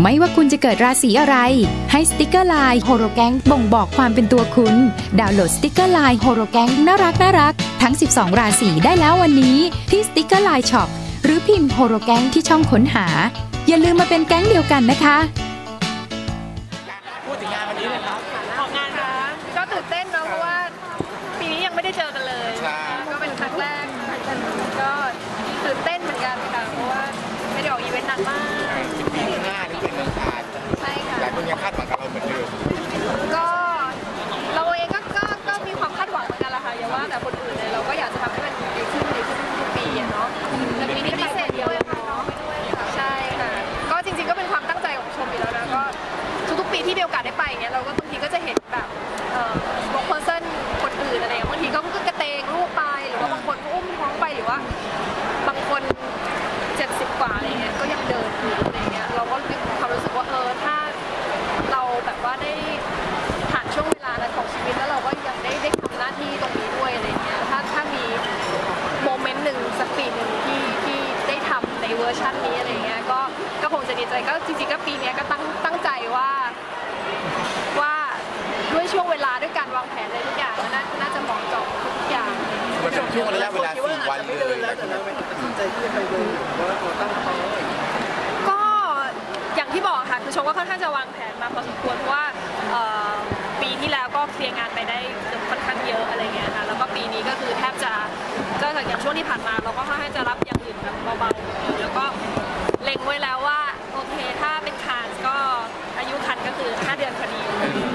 ไม่ว่าคุณจะเกิดราศีอะไร ให้สติกเกอร์ไลน์โฮโรแกงบ่งบอกความเป็นตัวคุณ ดาวน์โหลดสติกเกอร์ไลน์โฮโรแกงน่ารักน่ารักทั้ง 12 ราศีได้แล้ววันนี้ ที่สติกเกอร์ไลน์ช็อปหรือพิมพ์โฮโรแกงที่ช่องค้นหา อย่าลืมมาเป็นแก๊งเดียวกันนะคะ ช่วงระยะเวลาสี่วันเลยหลายคนก็อย่างที่บอกค่ะคือชมก็ค่อนข้างจะวางแผนมาพอสมควรเพราะว่าปีที่แล้วก็เคลียร์งานไปได้ค่อนข้างเยอะอะไรเงี้ยค่ะแล้วก็ปีนี้ก็คือแทบจะก็อย่างช่วงที่ผ่านมา เราก็ค่อนข้างจะรับอย่างอื่นแบบเบาๆแล้วก็เล็งไว้แล้วว่าโอเคถ้าเป็นคานก็อายุคันก็คือ 5 เดือนพอดี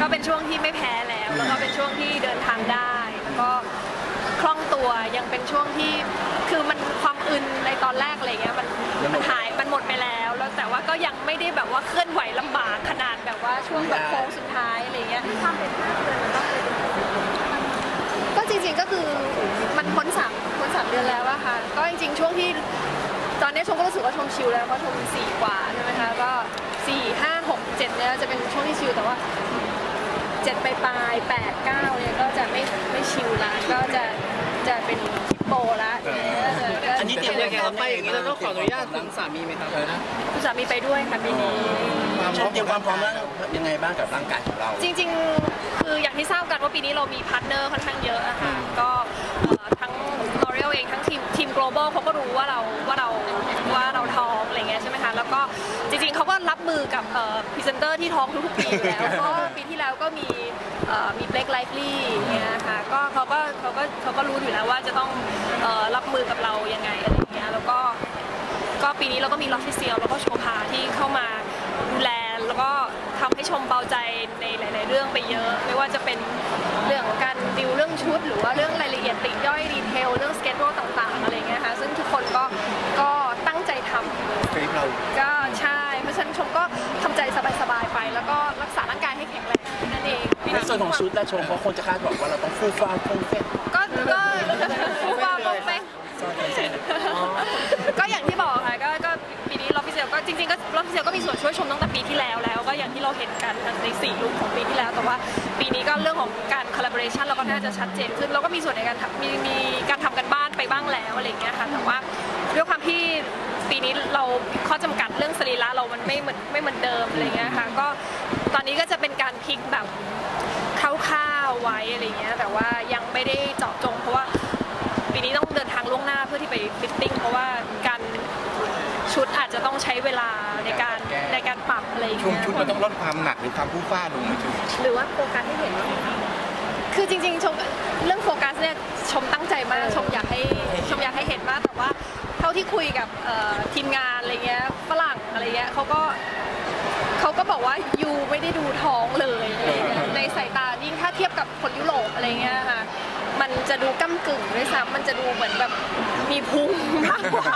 ก็เป็นช่วงที่ไม่แพ้แล้ว แล้วก็เป็นช่วงที่เดินทางได้แล้วก็ คล่องตัวยังเป็นช่วงที่คือมันความอึนในตอนแรกอะไรเงี้ยมันมันหายมันหมดไปแล้ว แล้วแต่ว่าก็ยังไม่ได้แบบว่าเคลื่อนไหวลำบากขนาดแบบว่าช่วงแบบโค้งสุดท้ายอะไรเงี้ย ความเป็นห้าเดือนมันต้องอะไรก็จริงๆก็คือมันพ้นสามพ้นสามเดือนแล้วอะค่ะ ก็จริงๆ ช่วงที่ตอนนี้ชมก็รู้สึกว่าชมชิลแล้วเพราะชมสี่กว่าใช่ไหมคะก็สี่ห้าหกเจ็ดเนี่ยจะเป็นช่วงที่ชิลแต่ว่า เจ็ดปลายปลายแปดเก้าเนี่ยก็จะไม่ไม่ชิลละก็จะจะเป็นฮิปโปละเออก็อันนี้เตรียมยังไงเราไปอย่างนี้เราต้องขออนุญาตคุณสามีไหมครับคุณสามีไปด้วยค่ะปีนี้ชมเตรียมความพร้อมแล้วยังไงบ้างกับร่างกายของเรา จริง ๆ คืออย่างที่ทราบกันว่าปีนี้เรามีพาร์ทเนอร์ค่อนข้างเยอะอะค่ะก็เอ่อทั้ง L'Oreal เองทั้งทีมทีม global เขาก็รู้ว่าเราว่าเราว่าเราท้ ใช่ไหมคะแล้วก็จริงๆเขาก็รับมือกับพรีเซนเตอร์ที่ท้องทุกๆปีอยู่แล้วก็ปีที่แล้วก็มีมี Blake Lively เงี้ยค่ะก็เขาก็เขาก็เขาก็รู้อยู่แล้วว่าจะต้องรับมือกับเรายังไงอะไรเงี้ยแล้วก็ก็ปีนี้เราก็มีลอฟฟิเซียลแล้วก็โชพาที่เข้ามาดูแลแล้วก็ทำให้ชมเบาใจในหลาย ๆ เรื่องไปเยอะ ไม่ว่าจะเป็นเรื่องของการดิวเรื่องชุด หรือว่าเรื่องรายละเอียดปลีกย่อยดีเทลเรื่องสเกจโรต่าง ๆ อะไรเงี้ยค่ะซึ่งทุกคนก็ก็ตั้งใจทำ คลิป เราก็ใช่ เพราะฉะนั้นชมก็ทำใจสบายๆไป แล้วก็รักษาร่างกายให้แข็งแรงนั่นเองในส่วนของชุดและชมเพราะคนจะคาดหวังว่าเราต้องฟูฟ้าฟงเฟ้นก็ก็ผู้ว่าโปรเฟกก็อย่างที่บอกค่ะก็ก็ปีนี้ลอฟฟิเซลก็จริงๆก็ลอฟฟิเซลก็มีส่วนช่วยชมตั้งแต่ปีที่แล้วแล้ว ก็อย่างที่เราเห็นกันในสี่ลุคของปีที่แล้ว แต่ว่าปีนี้ก็เรื่องของการ collaboration เราก็น่าจะชัดเจนขึ้นเราก็มีส่วนในการทำมีมีการทำกันบ้านไปบ้างแล้วอะไรอย่างเงี้ยค่ะแต่ว่าด้วยความที่ปี นี้เราข้อจำกัดเรื่องสรีระเรามันไม่เหมือนไม่เหมือนเดิมอะไรอย่างเงี้ยค่ะก็ตอนนี้ก็จะเป็นการพลิกแบบคร่าวๆไว้อะไรอย่างเงี้ยแต่ว่ายังไม่ได้เจาะจง เพราะว่าปีนี้ต้องเดินทางล่วงหน้าเพื่อที่ไปฟิตติ้งเพราะว่าการชุดอาจจะต้องใช้เวลาในการในการปรับอะไรอย่างช่วงเงี้ยชุดมันต้องลดความหนักหรือความผู้ฟ้าลงไหมชุดหรือว่าโฟกัสให้เห็นว่าคือจริงๆชมเรื่องโฟกัสเนี่ยชมตั้งใจมากชมอยากให้ชมอยากให้เห็นมากแต่ว่าเท่าที่คุยกับเอ่อทีมงานอะไรเงี้ยฝรั่งอะไรเงี้ยเขาก็เขาก็บอกว่ายูไม่ได้ดูท้องเลยอะไรเงี้ยในสายตายิ่งถ้าเทียบกับคนยุโรปอะไรเงี้ยค่ะมันจะดูก้ากึ่งด้วยซ้ำมันจะดูเหมือนแบบมีพุงมากกว่า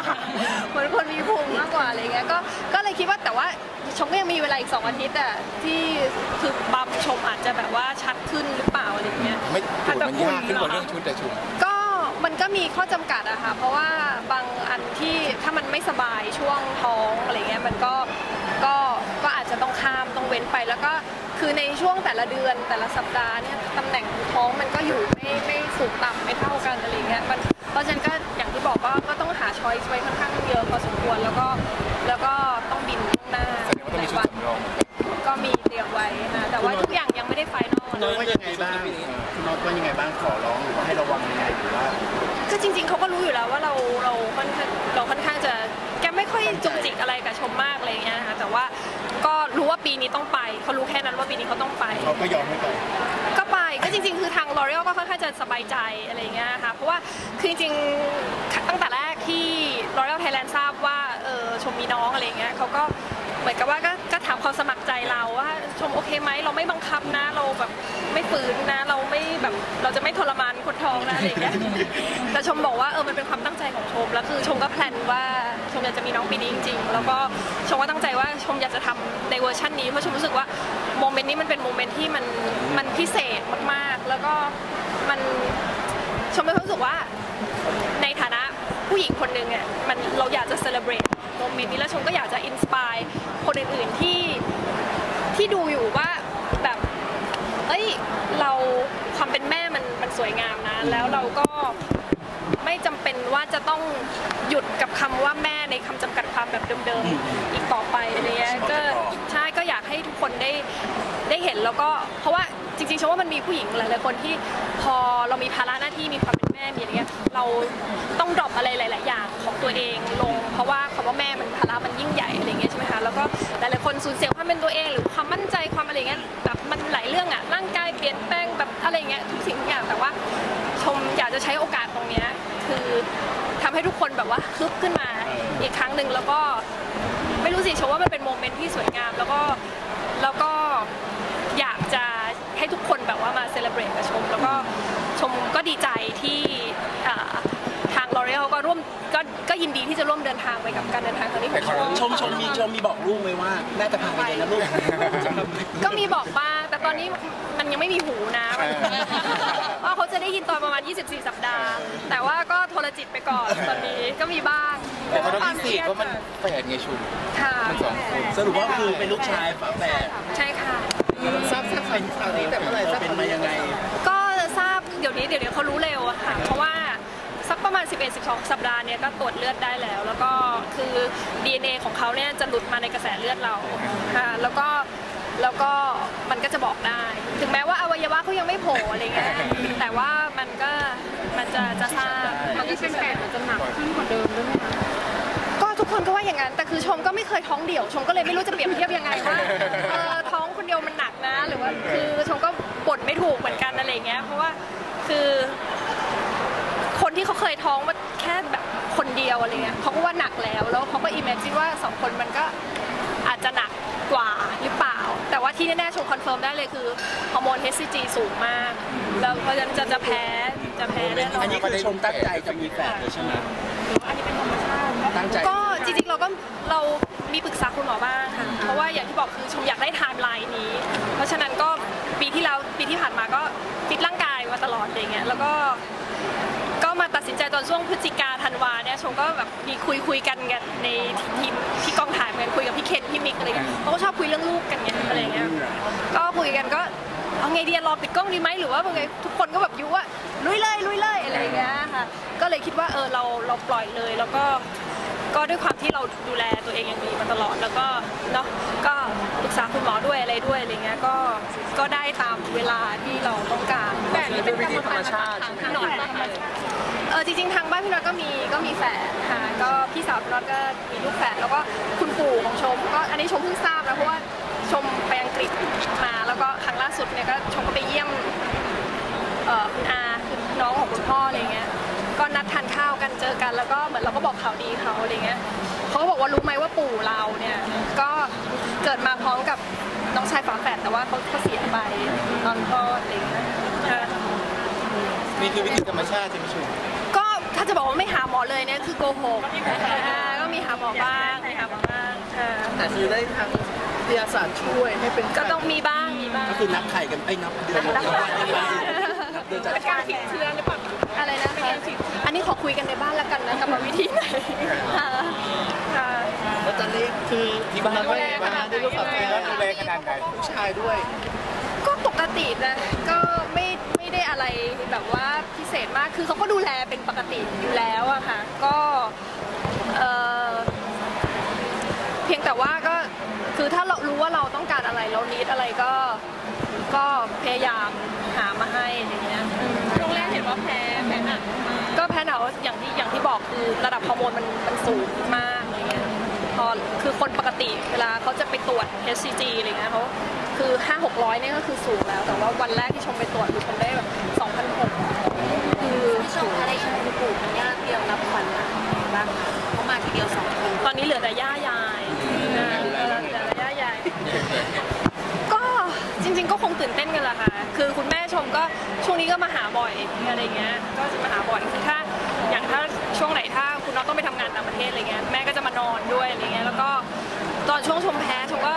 เหมือนคนมีพุงมากกว่าอะไรเงี้ยก็ก็เลยคิดว่าแต่ว่าชมก็ยังมีเวลาอีกสองอาทิตย์อะที่คือบัมชมอาจจะแบบว่าชัดขึ้นหรือเปล่าอะไรเงี้ยไม่โจทย์มันยากขึ้นกว่าเรื่องชุดแต่ชุดก็ มันก็มีข้อจำกัดอะค่ะ เพราะว่าบางอันที่ถ้ามันไม่สบายช่วงท้องอะไรเงี้ยมันก็ก็ก็อาจจะต้องข้ามต้องเว้นไปแล้วก็คือในช่วงแต่ละเดือนแต่ละสัปดาห์เนี่ยตำแหน่งท้องมันก็อยู่ไม่ไม่สูงต่ำไม่เท่ากันอะไรเงี้ยเพราะฉะนั้นก็อย่างที่บอกว่าก็ต้องหาช้อยส์ไว้ค่อนข้างเยอะพอสมควรแล้วก็แล้วก็ต้องบินล่งหน้าหลายวันก็มีเตรียมไว้นะแต่ว่าทุกอย่างยังไม่ได้ไฟนอลน้องว่ายังไงบ้างน้องว่ายังไงบ้างขอร้อง อยู่แล้วว่าเราเราค่อนข้างเราค่อนข้างจะแกไม่ค่อยจุกจิกอะไรกับชมมากอะไรอย่างเงี้ยนะคะแต่ว่าก็รู้ว่าปีนี้ต้องไปเขารู้แค่นั้นว่าปีนี้เขาต้องไป เขาก็ยอมให้ไป ก็ไปก็จริง ๆ คือทาง L'Oreal ก็ค่อนข้างจะสบายใจอะไรอย่างเงี้ยค่ะเพราะว่าคือจริงๆตั้งแต่แรกที่ L'Oreal Thailand ทราบว่าเออชมมีน้องอะไรอย่างเงี้ยเขาก็เหมือนกับว่าก็ก็ถามความสมัครใจ เราว่าชมโอเคไหมเราไม่บังคับนะเราแบบไม่ฝืนนะ เราไม่แบบเราจะไม่ทรมานคนท้องนะอะไรอย่างเงี้ยแต่ชมบอกว่าเออมันเป็นความตั้งใจของชมแล้วคือชมก็แพลนว่าชมอยากจะมีน้องปีนี้จริงๆ แล้วก็ชมก็ตั้งใจว่าชมอยากจะทำในเวอร์ชันนี้เพราะชมรู้สึกว่าโมเมนต์นี้มันเป็นโมเมนต์ที่มันมันพิเศษมากๆ แล้วก็มันชมมีความรู้สึกว่าในฐานะผู้หญิงคนหนึ่งอะมันเราอยากจะเซเลบรตโมเมนต์นี้แล้วชมก็อยากจะอินสปายคนอื่นๆที่ ที่ดูอยู่ว่าแบบเอ้ยเราความเป็นแม่มันมันสวยงามนะ แล้วเราก็ไม่จำเป็นว่าจะต้องหยุดกับคำว่าแม่ในคำจำกัดความแบบเดิมๆอีกต่อไปอะไรเงี้ยก็ใช่ก็อยากให้ทุกคนได้ได้เห็นแล้วก็เพราะว่าจริงๆฉันว่ามันมีผู้หญิงหลายๆคนที่พอเรามีภาระหน้าที่มีความเป็นแม่มีอะไรเงี้ยเราต้องดรอปอะไรหลาย ๆ อย่างของตัวเองลง เพราะว่าคำว่าแม่มันภาระมันยิ่งใหญ่ แล้วก็หลายๆคนสูญเสียความเป็นตัวเอง หรือความมั่นใจความอะไรเงี้ยแบบมันหลายเรื่องอะร่างกายเปลี่ยนแปลงแบบอะไรเงี้ยทุกสิ่งทุกอย่างแต่ว่าชมอยากจะใช้โอกาสตรงเนี้ยคือทำให้ทุกคนแบบว่าฮึบขึ้นมาอีกครั้งหนึ่งแล้วก็ไม่รู้สิชมว่ามันเป็นโมเมนต์ที่สวยงาม แล้วก็แล้วก็อยากจะให้ทุกคนแบบว่ามาเซเลบรตกับชม แล้วก็ชมก็ดีใจที่ทาง L'Oreal ก็ร่วม ก็ก็ยินดีที่จะร่วมเดินทางไปกับการเดินทางครั้งนี้ของชมชมชมมีชมมีบอกลูกไหมว่าแม่จะพาไปเรียนนะลูกก็มีบอกบ้างแต่ตอนนี้มันยังไม่มีหูนะมันว่าเขาจะได้ยินตอนประมาณ 24 สัปดาห์ แต่ว่าก็โทรจิตไปก่อนตอนนี้ก็มีบ้างแต่ก็ต้องพิเศษว่ามันแฝดไงชุมค่ะมันสองคนสรุปว่าคือเป็นลูกชายฝาแฝดใช่ค่ะทราบทราบข่าวนี้แต่เมื่อไหร่ทราบเป็นมายังไง ก็ทราบเดี๋ยวนี้เดี๋ยวนี้เขารู้เร็วอะค่ะเพราะว่า สักประมาณ 11-12 สัปดาห์เนี่ยก็ตรวจเลือดได้แล้ว แล้วก็คือ DNA ของเขาเนี่ยจะหลุดมาในกระแสเลือดเราค่ะแล้วก็แล้วก็มันก็จะบอกได้ ถึงแม้ว่าอวัยวะเขายังไม่โผล่อะไรเงี้ยแต่ว่ามันก็มันจะจะทราบมันก็เป็นแบบมันจะหนักขึ้นกว่าเดิมด้วยไหมคะก็ทุกคนก็ว่าอย่างนั้นแต่คือชมก็ไม่เคยท้องเดี่ยว ชมก็เลยไม่รู้จะเปรียบเทียบยังไงว่าเออท้องคนเดียวมันหนักนะ หรือว่าคือชมก็บ่นไม่ถูกเหมือนกันอะไรเงี้ยเพราะว่าคือ คนที่เขาเคยท้องมาแค่แบบคนเดียวอะไรเงี้ยเขาก็ว่าหนักแล้วแล้วเขาก็อิมเมจินว่าสองคนมันก็อาจจะหนักกว่าหรือเปล่า แต่ว่าที่แน่ๆชมคอนเฟิร์มได้เลยคือฮอร์โมน HCG สูงมาก แล้วเพราะฉะนั้นจะจะแพ้จะแพ้แน่นออันนนี้คือชมตั้งใจจะมีแฝดเลยใช่ไหมตั้งใจก็จริงๆเราก็เรามีปรึกษาคุณหมอบ้างค่ะเพราะว่าอย่างที่บอกคือชมอยากได้ไทม์ไลน์นี้ เพราะฉะนั้นก็ปีที่แล้วปีที่ผ่านมาก็ฟิตร่างกายมาตลอดอะไรเงี้ยแล้วก็ก็มาตัดสินใจตอน ช่วงพฤศจิกาธันวาเนี่ยชมก็แบบมีคุยคุยกันกันในทีมที่กองถ่ายเหมือนกันคุยกับพี่เคนพี่มิกอะไรเงี้ยเขาก็ชอบคุยเรื่องลูกกันไงอะไรเงี้ยก็คุยกันก็เอาไงดีอะรอปิดกล้องดีไหมหรือว่าไงทุกคนก็แบบยุว่าลุยเลยลุยเลยอะไรเงี้ยค่ะก็เลยคิดว่าเออเราเราปล่อยเลยแล้วก็ก็ด้วยความที่เราดูแลตัวเองอย่างดีมาตลอดแล้วก็เนาะก็ปรึกษาคุณหมอด้วยอะไรด้วยอะไรเงี้ยก็ก็ได้ตามเวลาที่เราต้องการแบบนี้เป็นวิธีธรรมชาติใช่ไหมหน่อยนะคะ เออจริงๆทางบ้านพี่น็อตก็มีก็มีแฝดค่ะก็พี่สาวพี่น็อตก็มีลูกแฝดแล้วก็คุณปู่ของชม ก็อันนี้ชมเพิ่งทราบนะเพราะว่าชมไปอังกฤษมา แล้วก็ครั้งล่าสุดเนี่ยก็ชมก็ไปเยี่ยมเอ่อคุณอาคือน้องของคุณพ่ออะไรเงี้ยก็นัดทานข้าวกันเจอกัน แล้วก็เหมือนเราก็บอกข่าวดีเขาอะไรเงี้ยเขาก็บอกว่ารู้ไหมว่าปู่เราเนี่ยก็เกิดมาพร้อมกับน้องชายฝาแฝดแต่ว่าเขาเขาเสียไปตอนคลอดอะไรเงี้ยนี่คือวิธีธรรมชาติใช่ไหมชุมก็ถ้า จะบอกว่าไม่หาหมอเลยเนี่ยคือโกหกอ่าก็มีหาหมอบ้างมีหาหมอบ้างค่ะแต่คือได้ทางวิทยาศาสตร์ช่วยให้เป็นก็ต้องมีบ้างมีบ้าง ก็คือนับไข่กันไอ้ยนับเดือนนับวันนับเดือนจากการติดเชื้อหรือเปล่าอะไรนะคะอันนี้ขอคุยกันในบ้านแล้วกันนะกรรมวิธีไหนค่ะค่ะแล้วตอนนี้คือที่บ้านก็บ้านด้วยลูกสาวที่บ้านดูแลขนาดไหนลูกชายด้วย ก็ปกตินะก็ไม่ไม่ได้ อะไรแบบว่าพิเศษมาก คือเขาก็ดูแลเป็นปกติอยู่แล้วอะค่ะ ก็เออเพียงแต่ว่าก็คือถ้าเรารู้ว่าเราต้องการอะไรเรานิดอะไรก็ก็พยายามหามาให้อะไรเงี้ยอืมว่าแพ้แพ้หนักก็แพ้หนักอย่างที่อย่างที่บอกคือระดับฮอร์โมนมันมันสูงมาก คือคนปกติเวลาเขาจะไปตรวจ HCG อะไรเงี้ยเขาคือ 5 600เนี่ยก็คือสูงแล้ว แต่ว่าวันแรกที่ชมไปตรวจคือชมได้แบบ2,600คือชมอะไรชมปลูกมันยากเดียวรับขวัญนะบ้างคะเขามาทีเดียวสองคนตอนนี้เหลือแต่ย่ายายนะเหลือแต่ย่ายายก็จริง ๆ ก็คงตื่นเต้นกันแหละค่ะ คือคุณแม่ชมก็ช่วงนี้ก็มาหาบ่อยอะไรเงี้ยก็จะมาหาบ่อยคือถ้า อย่างถ้าช่วงไหนถ้าคุณน้องต้องไปทำงานต่างประเทศอะไรเงี้ยแม่ก็จะมานอนด้วยอะไรเงี้ยแล้วก็ตอนช่วงชมแพ้ชมก็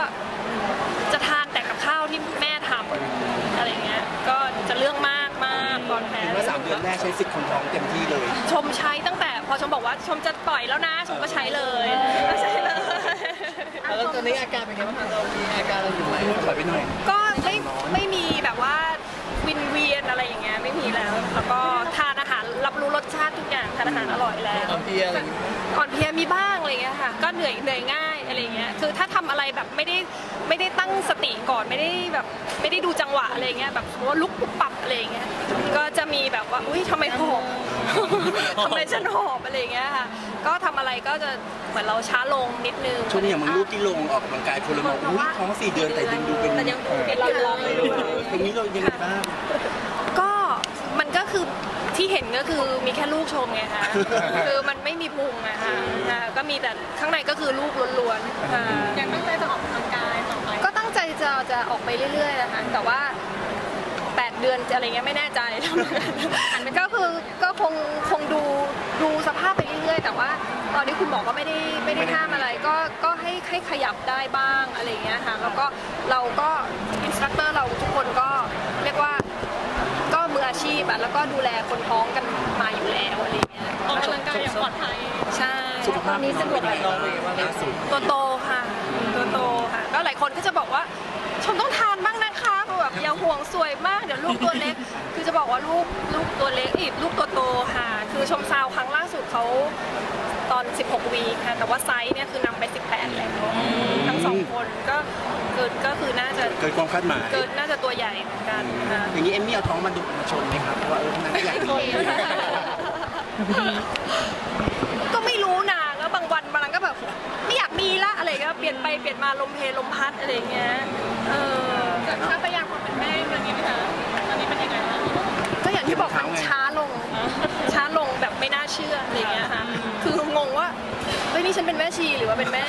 จะทานแต่กับข้าวที่แม่ทำอะไรเงี้ยก็จะเรื่องมากมากตอนแพ้เมื่อสามเดือนแรกใช้สิทธิ์คนท้องเต็มที่เลย ชมใช้ตั้งแต่พอชมบอกว่าชมจะปล่อยแล้วนะชมก็ใช้เลยก็ใช้เลยแล้วตอนนี้อาการเป็นไงบ้างคะเรามีอาการอะไรอยู่ไหมถอยไปหน่อยก็ไม่ไม่มีแบบว่าวินเวียนอะไรอย่างเงี้ยไม่มีแล้วแล้วก็ทานอาหา รรับรู้รสชาติทุกอย่างทานอาหารอร่อยแล้วอ่อนเพลียอะไรอย่างงี้อ่อนเพลียมีบ้างอะไรเงี้ยค่ะ ก็เหนื่อยเหนื่อยง่ายอะไรเงี้ยคือถ้าทำอะไรแบบไม่ได้ไม่ได้ตั้งสติก่อนไม่ได้แบบไม่ได้ดูจังหวะอะไรเงี้ยแบบสมมติว่าลุกปุ๊บปับอะไรเงี้ยก็จะมีแบบว่าอุ้ยทำไมหอบ ทำไมฉันหอบอะไรเงี้ยค่ะก็ทำอะไรก็จะเหมือนเราช้าลงนิดนึง ช่วงนี้อย่างมึงรูปที่ลงออกกำลังกายคนละมองอุ้ยท้องสี่เดือนแต่ยังดูเป็นแต่ยังดูเป็นเราๆอยู่ตรงนี้เรายังไงบ้างก็มันก็คือ ที่เห็นก็คือมีแค่ลูกชมไงคะคือมันไม่มีพุงอะค่ะอ่าก็มีแต่ข้างในก็คือลูกล้วนๆค่ะยังตั้งใจจะออกกำลังกายต่อไปก็ตั้งใจจะจะออกไปเรื่อยๆนะคะแต่ว่า 8 เดือนจะอะไรเงี้ยไม่แน่ใจก็คือก็คงคงดูดูสภาพไปเรื่อยๆ แต่ว่าตอนนี้คุณหมอก็ไม่ได้ไม่ได้ห้ามอะไร ก็ก็ให้ให้ขยับได้บ้างอะไรเงี้ยค่ะแล้วก็เราก็อินสตรัคเตอร์เราทุกคนก็เรียกว่า ก็มืออา ชีพอะแล้วก็ดูแลคนท้องกันมาอยู่แล้วอะไรเงี้ยออกกำลังกายอย่างปลอดภัย ใช่สุขภาพนี้สะดวกน้องเป็นไงบ้างล่าสุดตัวโตค่ะตัวโตค่ะก็หลายคนก็จะบอกว่าชมต้องทานบ้างนะคะแบบอย่าห่วงสวยมากเดี๋ยวลูกตัวเล็ก คือจะบอกว่าลูกลูกตัวเล็กอีกลูกตัวโตค่ะ คือชมซาวครั้งล่าสุดเขาตอน 16 วีคค่ะ แต่ว่าไซส์เนี่ยคือนำไป 18 แล้วทั้งสองคนก็ เกินก็คือน่าจะเกินความคาดหมายเกินน่าจะตัวใหญ่เหมือนกันค่ะอย่างนี้เอมมี่เอาท้องมาดูมาชมไหมครับว่าเออนั่นก็อยากมีก็ไม่รู้นะแล้วบางวันบางวันก็แบบไม่อยากมีละอะไรก็เปลี่ยนไปเปลี่ยนมาลมเพลลมพัดอะไรอย่างเงี้ยเออถ้าพยายามความเป็นแม่อย่างนี้ไหมคะตอนนี้เป็นยังไงบ้างก็อย่างที่บอกมันช้าลงช้าลงแบบไม่น่าเชื่ออะไรอย่างเงี้ยค่ะคืองงว่าเฮ้ยนี่ฉันเป็นแม่ชีหรือว่าเป็นแม่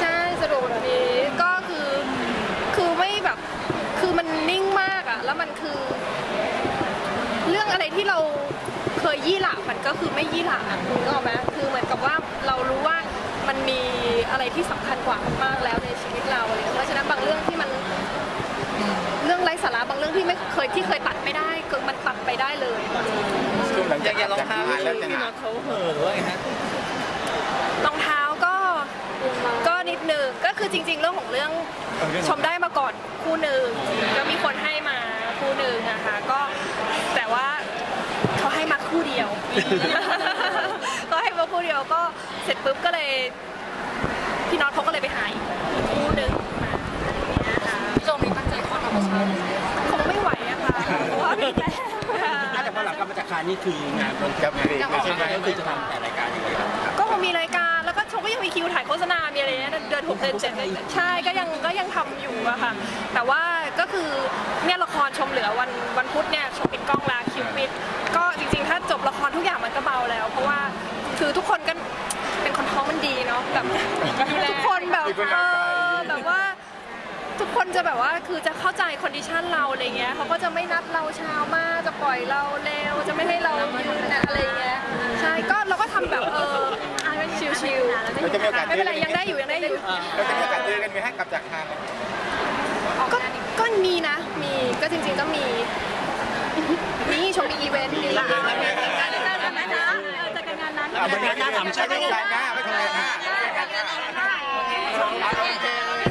ใช่สะดวกแบบนี้ก็คือคือไม่แบบคือมันนิ่งมากอะแล้วมันคือ เรื่องอะไรที่เราเคยยี่หละมันก็คือไม่ยี่หละอะคุณก็ออกไหมคือเหมือนกับว่าเรารู้ว่ามันมีอะไรที่สำคัญกว่ามากๆแล้วในชีวิตเราอะไรอย่างเงี้ยเพราะฉะนั้นบางเรื่องที่มัน เรื่องไร้สาระบางเรื่องที่ไม่เคยที่เคยตัดไม่ได้คือมันตัดไปได้เลยช่วงหลัง อจาย่ากงอย่างรองเท้าหายแล้วจะพี่หน็นัอกตเขาเห่อหรือว่าไงฮะรองเท้าก็ก็นิดนึงก็คือจริง ๆ เรื่องของเรื่องชมได้มาก่อนคู่หนึ่งก็มีคนให้มาคู่หนึ่งนะคะก็แต่ว่าเขาให้มาคู่เดียวก็ให้มาคู่เดียวก็เสร็จปุ๊บก็เลยพี่น็อตเขาก็เลยไปหาอีกคู่หนึ่งมาเนี่ยค่ะโจมีตั้งใจคลอดธรรมชาติเลย คงไม่ไหวอะค่ะเพราะว่ามีแฟนค่ะ แต่ พอหลังกลับมาจากคานนี่คืองานมันกับเบรกไม่ใช่ไหมก็คือจะทำแต่รายการอย่างเดียวครับก็คงมีรายการแล้วก็ชมก็ยังมีคิวถ่ายโฆษณา มีอะไรเงี้ยเดือนหกเดือนเจ็ดใช่ก็ยังก็ยังทำอยู่อะค่ะ แต่ว่าก็คือเนี่ยละครชมเหลือวันวันพุธเนี่ยชมปิดกล้องแล้วคิวปิด ก็จริงๆ ถ้าจบละครทุกอย่างมันก็เบาแล้ว เพราะว่าคือทุกคนก็เป็นคนท้องมันดีเนาะแบบทุกคนแบบเออแบบว่า ทุกคนจะแบบว่าคือจะเข้าใจคอนดิชันเราอะไรเงี้ยเขาก็จะไม่นัดเราเช้ามากจะปล่อยเราเร็วจะไม่ให้เรายืนอะไรเงี้ยใช่ก็เราก็ทำแบบเออชิวๆเราจะมีโอกาสไม่เป็นไรยังได้อยู่ยังได้อยู่เราจะมีโอกาสเจอกันไหมให้กลับจากทางก็ก็มีนะ มีก็จริงๆก็มีมีชมมีอีเวนต์มีงานนั้นนะจ๊ะเจอกันงานนั้นเอาบรรยากาศถามใช่ไหมไม่ทำงานหน้าไม่ทำงานหน้าโอเค